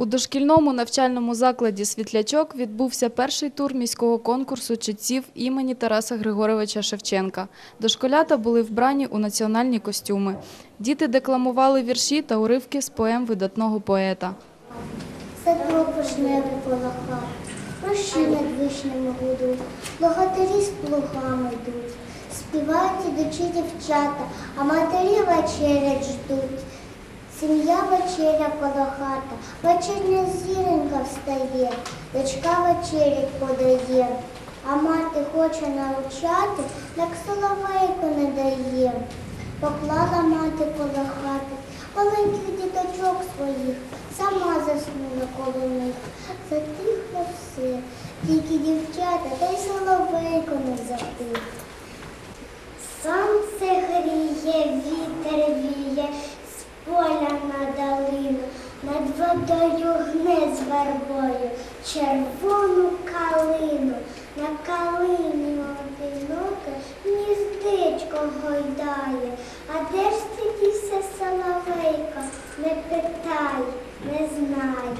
У дошкільному навчальному закладі Світлячок відбувся перший тур міського конкурсу читців імені Тараса Григоровича Шевченка. Дошколята були вбрані у національні костюми. Діти декламували вірші та уривки з поем видатного поета. Садно пожневе полоха, рощі над вишнями гудуть, богатирі з плугами йдуть, співають ідучі дівчата, а матері вечерять ждуть. Сім'я вечеря коло хата, вечірня зіронька встає, дочка вечерять подає, а мати хоче навчати, так соловейку не дає. Поклала мати коло хати маленьких діточок своїх, сама заснула коло них. Затихло все, тільки дівчата, та й соловейко не затих. Сонце гріє, вітер віє, з поля на долину, гне з вербою, червону калину, на калині одиноке гніздечко гойдає, а де ж ти дівся соловейко, не питай, не знає.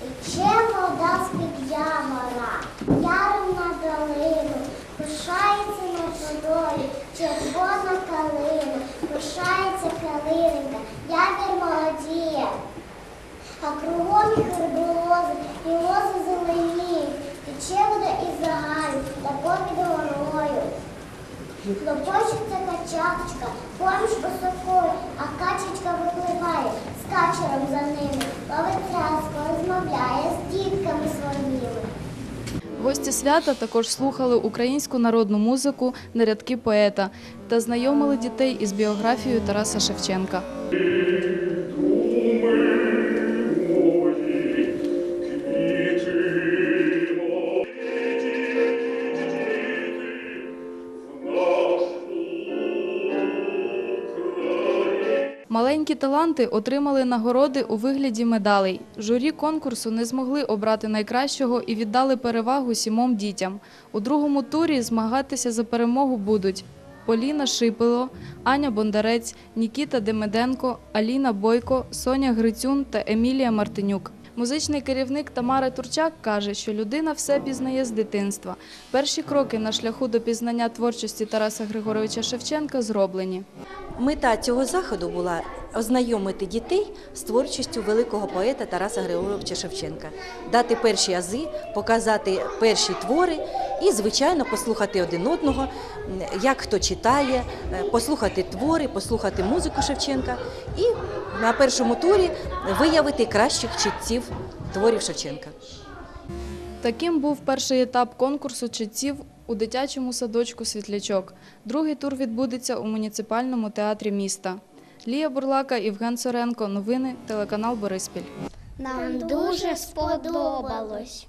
Тече вода з-під ямора, яром на долину, пишається над водою, червона калина, пишається калинка, А кругом їх риболози, і лози зеленіють, тече вода із загалю, та попід горою. Лопочеться качачка, поміж босокою, а качечка випливає з качером за ними, ловить тряску, розмовляє з дітками своїми. Гості свята також слухали українську народну музику на рядки поета та знайомили дітей із біографією Тараса Шевченка. Маленькі таланти отримали нагороди у вигляді медалей. Журі конкурсу не змогли обрати найкращого і віддали перевагу сімом дітям. У другому турі змагатися за перемогу будуть Поліна Шипило, Аня Бондарець, Нікіта Демиденко, Аліна Бойко, Соня Грицюн та Емілія Мартинюк. Музичний керівник Тамара Турчак каже, що людина все пізнає з дитинства. Перші кроки на шляху до пізнання творчості Тараса Григоровича Шевченка зроблені. Мета цього заходу була ознайомити дітей з творчістю великого поета Тараса Григоровича Шевченка, дати перші ази, показати перші твори і, звичайно, послухати один одного, як хто читає, е, послухати твори, послухати музику Шевченка і на першому турі виявити кращих читців творів Шевченка. Таким був перший етап конкурсу читців у дитячому садочку Світлячок. Другий тур відбудеться у муніципальному театрі міста. Лія Бурлака, Євген Соренко. Новини, телеканал Бориспіль. Нам дуже сподобалось.